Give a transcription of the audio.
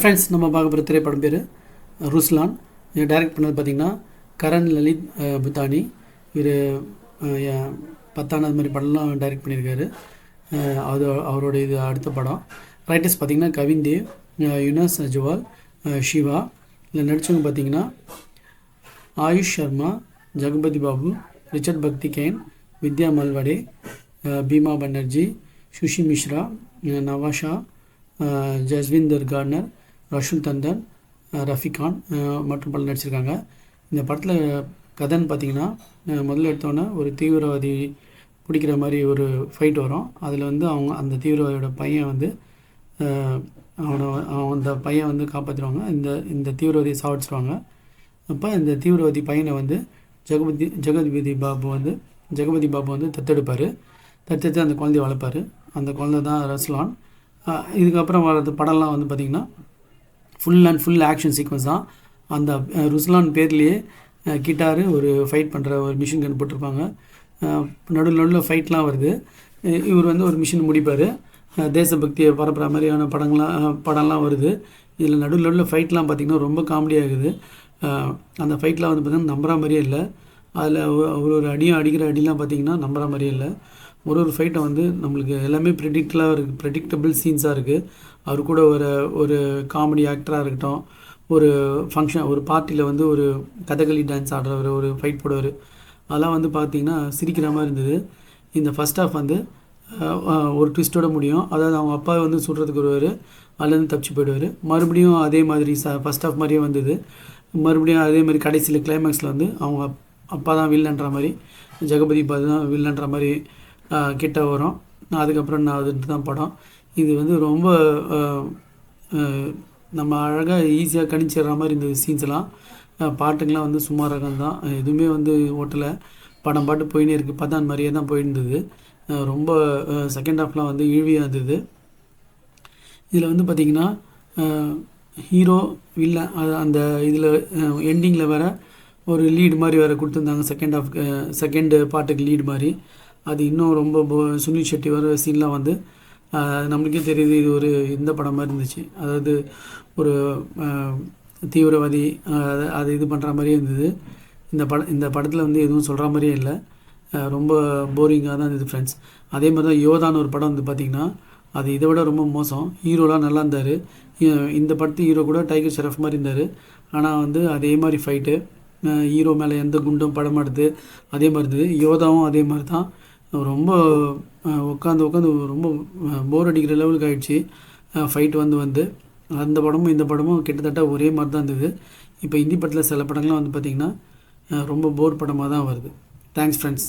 Friends நம்ம பார்க்க போகிற திரைப்படம் பேர் ருஸ்லான். இது டைரக்ட் பண்ணது பார்த்திங்கன்னா கரண் லலித் புத்தானி. இவர் பத்தானது மாதிரி படம்லாம் டைரக்ட் பண்ணியிருக்காரு. அது அவரோட இது அடுத்த படம். ரைட்டர்ஸ் பார்த்திங்கன்னா கவின் தேவ் யுனஸ் அஜ்வால் சிவா இதில் நடித்தவங்க பார்த்திங்கன்னா ஆயுஷ் சர்மா ஜெகபதி பாபு ரிச்சர்ட் பக்தி கேன் வித்யா மல்வடே பீமா பனர்ஜி சுஷி மிஸ்ரா நவாஷா ஜஸ்விந்தர் கார்னர் ரஷுல் தந்தன் ரஃபிகான் மற்றும் பலர் நடிச்சிருக்காங்க. இந்த படத்தில் கதைன்னு பார்த்தீங்கன்னா முதல்ல எடுத்தோன்னே ஒரு தீவிரவாதி பிடிக்கிற மாதிரி ஒரு ஃபைட் வரும். அதில் வந்து அவங்க அந்த தீவிரவாதியோட பையன் வந்து அவனை அவன் அந்த பையன் வந்து காப்பாற்றிடுவாங்க இந்த இந்த தீவிரவாதியை சாவடிச்சிருவாங்க. அப்போ இந்த தீவிரவாதி பையனை வந்து ஜெகபதி ஜெகதிபதி பாபு வந்து ஜெகபதி பாபு வந்து தத்தெடுப்பார். தத்தெடுத்து அந்த குழந்தைய வளர்ப்பார். அந்த குழந்தை தான் ரஸ்லான் இதுக்கப்புறம் வர்றது படம்லாம் வந்து பார்த்திங்கன்னா full and full action sequence தான். அந்த ருஸ்லான் பேர்லேயே கிட்டாரு ஒரு ஃபைட் பண்ணுற ஒரு மிஷின் கன் போட்டிருப்பாங்க. நடுவில் நடுவில் ஃபைட்லாம் வருது. இவர் வந்து ஒரு மிஷின் முடிப்பார். தேசபக்தியை பரப்புகிற மாதிரியான படங்கள்லாம் படம்லாம் வருது. இதில் நடுவில் நடுவில் ஃபைட்லாம் பார்த்திங்கன்னா ரொம்ப காமெடியாக இருக்குது அந்த ஃபைட்லாம் வந்து பார்த்திங்கன்னா நம்புகிற மாதிரியே இல்லை. அதில் ஒரு ஒரு அடியும் அடிக்கிற அடிலாம் பார்த்திங்கன்னா நம்புகிற மாதிரியே இல்லை. ஒரு ஒரு ஃபைட்டை வந்து நம்மளுக்கு எல்லாமே ப்ரெடிக்டலாக இருக்குது ப்ரெடிக்டபிள் சீன்ஸாக இருக்குது அவர் கூட ஒரு ஒரு காமெடி ஆக்டராக இருக்கட்டும் ஒரு ஃபங்க்ஷன் ஒரு பார்ட்டியில் வந்து ஒரு கதகளி டான்ஸ் ஆடுறவர் ஒரு ஃபைட் போடுவார். அதெல்லாம் வந்து பார்த்திங்கன்னா சிரிக்கிற மாதிரி இருந்தது. இந்த ஃபஸ்ட் ஆஃப் வந்து ஒரு ட்விஸ்ட்டோட முடியும். அதாவது அவங்க அப்பா வந்து சுடுறதுக்கு வருவார் அதுலேருந்து தப்பிச்சு போயிடுவார். மறுபடியும் அதே மாதிரி ச ஃபஸ்ட் ஆஃப் மாதிரியே வந்தது. மறுபடியும் அதே மாதிரி கடைசியில் கிளைமேக்ஸில் வந்து அவங்க அப்பா தான் வில்லன்ற மாதிரி ஜெகபதி பா தான் வில்லன்ற மாதிரி கிட்ட வரும். அதுக்கப்புறம் நான் அதுட்டு தான் படம். இது வந்து ரொம்ப நம்ம அழகாக ஈஸியாக கணிச்சிடுற மாதிரி இந்த சீன்ஸ்லாம் எல்லாம். பாட்டுங்கெலாம் வந்து சுமார் ரகம் தான் எதுவுமே வந்து ஓட்டலை. படம் பாட்டு போயின்னே இருக்குது பதான் மாதிரியே தான் போயிருந்தது. ரொம்ப செகண்ட் ஹாஃப்லாம் வந்து இழிவியாக இருந்தது. இதில் வந்து பார்த்திங்கன்னா ஹீரோ இல்லை அது அந்த இதில் எண்டிங்கில் வேறு ஒரு லீடு மாதிரி வேறு கொடுத்துருந்தாங்க. செகண்ட் ஆஃப் செகண்டு பாட்டுக்கு லீடு மாதிரி. அது இன்னும் ரொம்ப போ- சுனில் ஷெட்டி வர சீன்லாம் வந்து நம்மளுக்கே தெரியுது இது ஒரு இந்த படம் மாதிரி இருந்துச்சு. அதாவது ஒரு தீவிரவாதி அதை அது- இது பண்ணுற மாதிரியே இருந்தது. இந்த பட இந்த படத்தில் வந்து எதுவும் சொல்கிற மாதிரியே இல்லை. ரொம்ப போரிங்காக தான் இருந்தது ஃப்ரெண்ட்ஸ் அதே மாதிரி தான் யோதான்னு ஒரு படம் வந்து பார்த்திங்கன்னா அது இதை விட ரொம்ப மோசம். ஹீரோலாம் நல்லா இருந்தார். இந்த படத்து ஹீரோ கூட டைகர் ஷெரஃப் மாதிரி இருந்தார். ஆனால் வந்து அதே மாதிரி ஃபைட்டு ஹீரோ மேலே எந்த குண்டும் படம் எடுத்து அதே மாதிரி இருந்தது. யோதாவும் அதே மாதிரி தான். ரொம்ப உட்காந்து உட்காந்து ரொம்ப போர் அடிக்கிற லெவலுக்கு ஆயிடுச்சு. ஃபைட் வந்து வந்து. அந்த படமும் இந்த படமும் கிட்டத்தட்ட ஒரே மாதிரி தான் இருந்தது. இப்போ ஹிந்தி படத்தில் சில படங்கள்லாம் வந்து பார்த்திங்கன்னா ரொம்ப போர் படமாக தான் வருது. Thanks friends